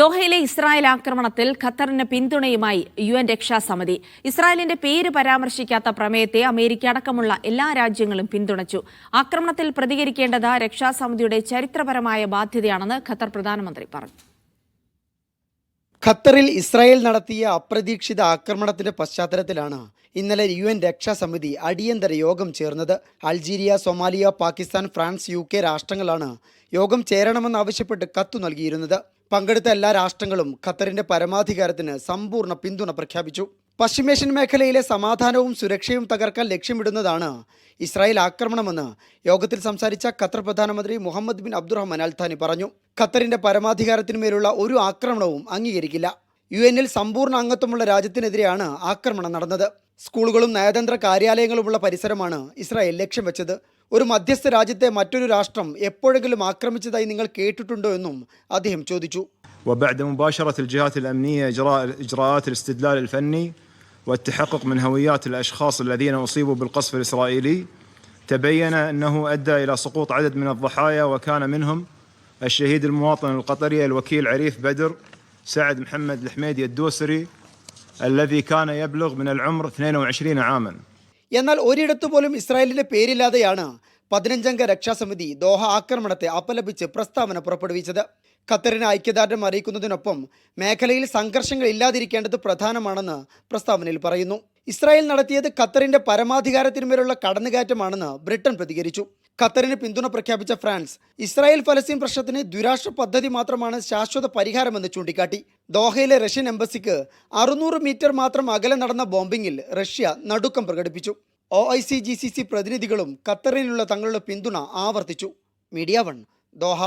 ദോഹയിലെ Israel ആക്രമണത്തിൽ ഖത്തറിന് പിന്തുണയുമായി U N രക്ഷാസമിതി. ഇസ്രായേലിന്റെ പേര് പരാമർശിക്കാത്ത പ്രമേയത്തെ അമേരിക്ക അടക്കമുള്ള എല്ലാ രാജ്യങ്ങളും പിന്തുണച്ചു. ആക്രമണത്തിൽ പ്രതികരിക്കേണ്ടത് രക്ഷാസമിതിയുടെ ചരിത്രപരമായ ബാധ്യതയാണെന്ന് ഖത്തർ പ്രധാനമന്ത്രി പറഞ്ഞു. ഖത്തറിൽ ഇസ്രായേൽ നടത്തിയ അപ്രതീക്ഷിത ആക്രമണത്തിന്റെ പശ്ചാത്തലത്തിലാണ് ഇന്നലെ യു എൻ രക്ഷാസമിതി അടിയന്തര യോഗം ചേർന്നത്. Algeria Somalia Pakistan France U K രാഷ്ട്രങ്ങളാണ് യോഗം ചേരണമെന്നാവശ്യപ്പെട്ട് കത്തു നൽകിയിരുന്നത്. പങ്കെടുത്ത എല്ലാ രാഷ്ട്രങ്ങളും ഖത്തറിന്റെ പരമാധികാരത്തിന് സമ്പൂർണ പിന്തുണ പ്രഖ്യാപിച്ചു. പശ്ചിമേഷ്യൻ മേഖലയിലെ സമാധാനവും സുരക്ഷയും തകർക്കാൻ ലക്ഷ്യമിടുന്നതാണ് ഇസ്രായേൽ ആക്രമണമെന്ന് യോഗത്തിൽ സംസാരിച്ച ഖത്തർ പ്രധാനമന്ത്രി മുഹമ്മദ് ബിൻ അബ്ദുറഹ്മാൻ അൽത്താനി പറഞ്ഞു. ഖത്തറിന്റെ പരമാധികാരത്തിന്മേലുള്ള ഒരു ആക്രമണവും അംഗീകരിക്കില്ല. യു എന്നിൽ സമ്പൂർണ അംഗത്വമുള്ള രാജ്യത്തിനെതിരെയാണ് ആക്രമണം നടന്നത്. സ്കൂളുകളും നയതന്ത്ര കാര്യാലയങ്ങളുമുള്ള പരിസരമാണ് ഇസ്രായേൽ ലക്ഷ്യം വെച്ചത്. ഒരു മധ്യസ്ഥ രാജ്യത്തെ മറ്റൊരു രാഷ്ട്രം എപ്പോഴെങ്കിലും ആക്രമിച്ചതായി നിങ്ങൾ കേട്ടിട്ടുണ്ടോ എന്നും അദ്ദേഹം ചോദിച്ചു وبعد مباشرة الجهات الأمنية إجراء إجراءات الاستدلال الفني والتحقق من هويات الأشخاص الذين أصيبوا بالقصف الإسرائيلي تبين أنه أدى إلى سقوط عدد من الضحايا وكان منهم الشهيد المواطن القطري الوكيل عريف بدر سعد محمد الحميدي الدوسري الذي كان يبلغ من العمر 22 عاماً എന്നാൽ ഒരിടത്തു പോലും ഇസ്രായേലിന്റെ പേരില്ലാതെയാണ് പതിനഞ്ചംഗ രക്ഷാസമിതി ദോഹ ആക്രമണത്തെ അപലപിച്ച് പ്രസ്താവന പുറപ്പെടുവിച്ചത്. ഖത്തറിന് ഐക്യദാർഢ്യം അറിയിക്കുന്നതിനൊപ്പം മേഖലയിൽ സംഘർഷങ്ങൾ ഇല്ലാതിരിക്കേണ്ടത് പ്രധാനമാണെന്ന് പ്രസ്താവനയിൽ പറയുന്നു. ഇസ്രായേൽ നടത്തിയത് ഖത്തറിന്റെ പരമാധികാരത്തിന്മേലുള്ള കടന്നുകയറ്റമാണെന്ന് ബ്രിട്ടൻ പ്രതികരിച്ചു. ഖത്തറിന് പിന്തുണ പ്രഖ്യാപിച്ച ഫ്രാൻസ്. ഇസ്രായേൽ ഫലസ്തീൻ പ്രശ്നത്തിന് ദ്വിരാഷ്ട്ര പദ്ധതി മാത്രമാണ് ശാശ്വത പരിഹാരമെന്ന് ചൂണ്ടിക്കാട്ടി. ദോഹയിലെ റഷ്യൻ എംബസിക്ക് അറുന്നൂറ് മീറ്റർ മാത്രം അകലെ നടന്ന ബോംബിംഗിൽ റഷ്യ നടുക്കം പ്രകടിപ്പിച്ചു. O I C G C C പ്രതിനിധികളും ഖത്തറിനുള്ള തങ്ങളുടെ പിന്തുണ ആവർത്തിച്ചു. Media one Doha.